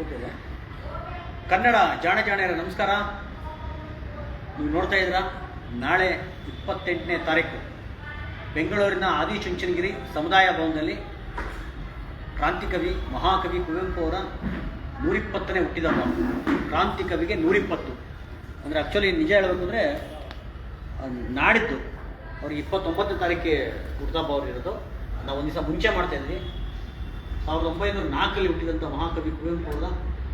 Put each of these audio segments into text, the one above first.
ಕೂತಿದೆ ಕನ್ನಡ ಜಾಣ ಜಾಣ್ಯರ ನಮಸ್ಕಾರ. ನೀವು ನೋಡ್ತಾ ಇದ್ದೀರಾ? ನಾಳೆ ಇಪ್ಪತ್ತೆಂಟನೇ ತಾರೀಕು ಬೆಂಗಳೂರಿನ ಆದಿಚುಂಚನಗಿರಿ ಸಮುದಾಯ ಭವನದಲ್ಲಿ ಕ್ರಾಂತಿಕವಿ ಮಹಾಕವಿ ಕುವೆಂಪು ಅವರ ನೂರಿಪ್ಪತ್ತನೇ ಹುಟ್ಟಿದಬ್ಬ ಕ್ರಾಂತಿಕವಿಗೆ ನೂರಿಪ್ಪತ್ತು. ಅಂದರೆ ಆ್ಯಕ್ಚುಲಿ ನಿಜ ಹೇಳಬೇಕಂದ್ರೆ ನಾಡಿದ್ದು ಅವ್ರಿಗೆ ಇಪ್ಪತ್ತೊಂಬತ್ತನೇ ತಾರೀಕಿಗೆ ಹುಟ್ಟಿದಬ್ಬ ಅವ್ರು ಇರೋದು. ನಾವು ಒಂದು ದಿವಸ ಮುಂಚೆ ಮಾಡ್ತಾ ಇದ್ವಿ. ಸಾವಿರದ ಒಂಬೈನೂರ ನಾಲ್ಕಲ್ಲಿ ಹುಟ್ಟಿದಂಥ ಮಹಾಕವಿ ಕುವೆಂಪು ಅವರ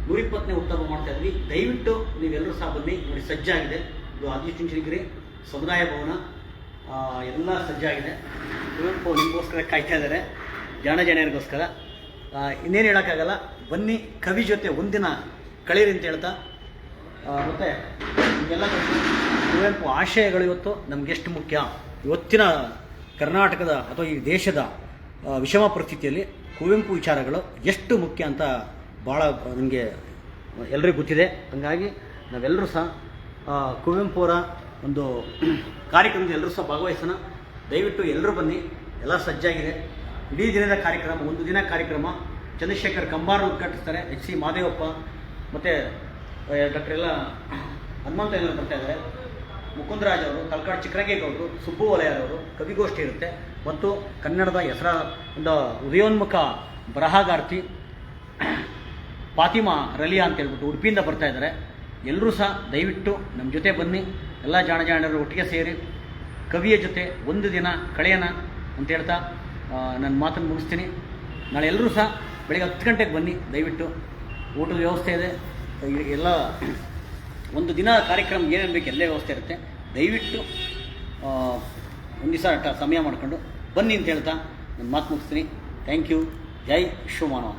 ನೂರಿಪ್ಪತ್ತನೇ ಉತ್ತಮ ಮಾಡ್ತಾ ಇದ್ವಿ. ದಯವಿಟ್ಟು ನೀವೆಲ್ಲರೂ ಸಹ ಬನ್ನಿ, ನೋಡಿ ಸಜ್ಜಾಗಿದೆ. ಇದು ಆದಿಚುಂಚನಗಿರಿ ಸಮುದಾಯ ಭವನ. ಎಲ್ಲ ಸಜ್ಜಾಗಿದೆ. ಕುವೆಂಪು ನಿಮಗೋಸ್ಕರ ಕಾಯ್ತಾ ಇದ್ದಾರೆ, ಜಾಣ ಜನರಿಗೋಸ್ಕರ ಇನ್ನೇನು ಹೇಳೋಕ್ಕಾಗಲ್ಲ, ಬನ್ನಿ ಕವಿ ಜೊತೆ ಒಂದಿನ ಕಳೀರಿ ಅಂತ ಹೇಳ್ತಾ. ಮತ್ತೆ ನಿಮಗೆಲ್ಲ ಕುವೆಂಪು ಆಶಯಗಳು ಇವತ್ತು ನಮ್ಗೆ ಎಷ್ಟು ಮುಖ್ಯ. ಇವತ್ತಿನ ಕರ್ನಾಟಕದ ಅಥವಾ ಈ ದೇಶದ ವಿಷಮ ಪರಿಸ್ಥಿತಿಯಲ್ಲಿ ಕುವೆಂಪು ವಿಚಾರಗಳು ಎಷ್ಟು ಮುಖ್ಯ ಅಂತ ಭಾಳ ನಿಮಗೆ ಎಲ್ಲರಿಗೂ ಗೊತ್ತಿದೆ. ಹಾಗಾಗಿ ನಾವೆಲ್ಲರೂ ಸಹ ಕುವೆಂಪು ಅವರ ಒಂದು ಕಾರ್ಯಕ್ರಮದ ಎಲ್ಲರೂ ಸಹ ಭಾಗವಹಿಸೋಣ. ದಯವಿಟ್ಟು ಎಲ್ಲರೂ ಬನ್ನಿ. ಎಲ್ಲ ಸಜ್ಜಾಗಿದೆ. ಇಡೀ ದಿನದ ಕಾರ್ಯಕ್ರಮ, ಒಂದು ದಿನ ಕಾರ್ಯಕ್ರಮ. ಚಂದ್ರಶೇಖರ್ ಕಂಬಾರ್ ಉದ್ಘಾಟಿಸ್ತಾರೆ. ಎಚ್ ಸಿ ಮಾದೇವಪ್ಪ ಮತ್ತು ಡಾಕ್ಟರ್ ಎಲ್ಲ ಹನುಮಂತ ಎಲ್ಲ ಬರ್ತಾ ಇದ್ದಾರೆ. ಮುಕುಂದರಾಜ್ ಅವರು, ತಲಕಾಡು ಚಿಕ್ಕರಂಗೇಗೌಡರು, ಸುಬ್ಬು ವಲಯರವರು ಕವಿಗೋಷ್ಠಿ ಇರುತ್ತೆ. ಮತ್ತು ಕನ್ನಡದ ಹೆಸರ, ಒಂದು ಉದಯೋನ್ಮುಖ ಬರಹಗಾರ್ತಿ ಫಾತಿಮಾ ರಲಿಯಾ ಅಂತ ಹೇಳ್ಬಿಟ್ಟು ಉಡುಪಿಯಿಂದ ಬರ್ತಾ ಇದ್ದಾರೆ. ಎಲ್ಲರೂ ಸಹ ದಯವಿಟ್ಟು ನಮ್ಮ ಜೊತೆ ಬನ್ನಿ. ಎಲ್ಲ ಜಾಣ ಜಾಣರು ಒಟ್ಟಿಗೆ ಸೇರಿ ಕವಿಯ ಜೊತೆ ಒಂದು ದಿನ ಕಳೆಯೋಣ ಅಂತ ಹೇಳ್ತಾ ನನ್ನ ಮಾತನ್ನು ಮುಗಿಸ್ತೀನಿ. ನಾಳೆ ಎಲ್ಲರೂ ಸಹ ಬೆಳಗ್ಗೆ ಹತ್ತು ಗಂಟೆಗೆ ಬನ್ನಿ. ದಯವಿಟ್ಟು ಊಟದ ವ್ಯವಸ್ಥೆ ಇದೆ. ಎಲ್ಲ ಒಂದು ದಿನ ಕಾರ್ಯಕ್ರಮ ಏನೇನು ಬೇಕು ಎಲ್ಲೇ ವ್ಯವಸ್ಥೆ ಇರುತ್ತೆ. ದಯವಿಟ್ಟು ಒಂದು ದಿವಸ ಸಮಯ ಮಾಡಿಕೊಂಡು ಬನ್ನಿ ಅಂತ ಹೇಳ್ತಾ ನನ್ನ ಮಾತು ಮುಗಿಸ್ತೀನಿ. Thank you Jai ಶಿವಮಾನವ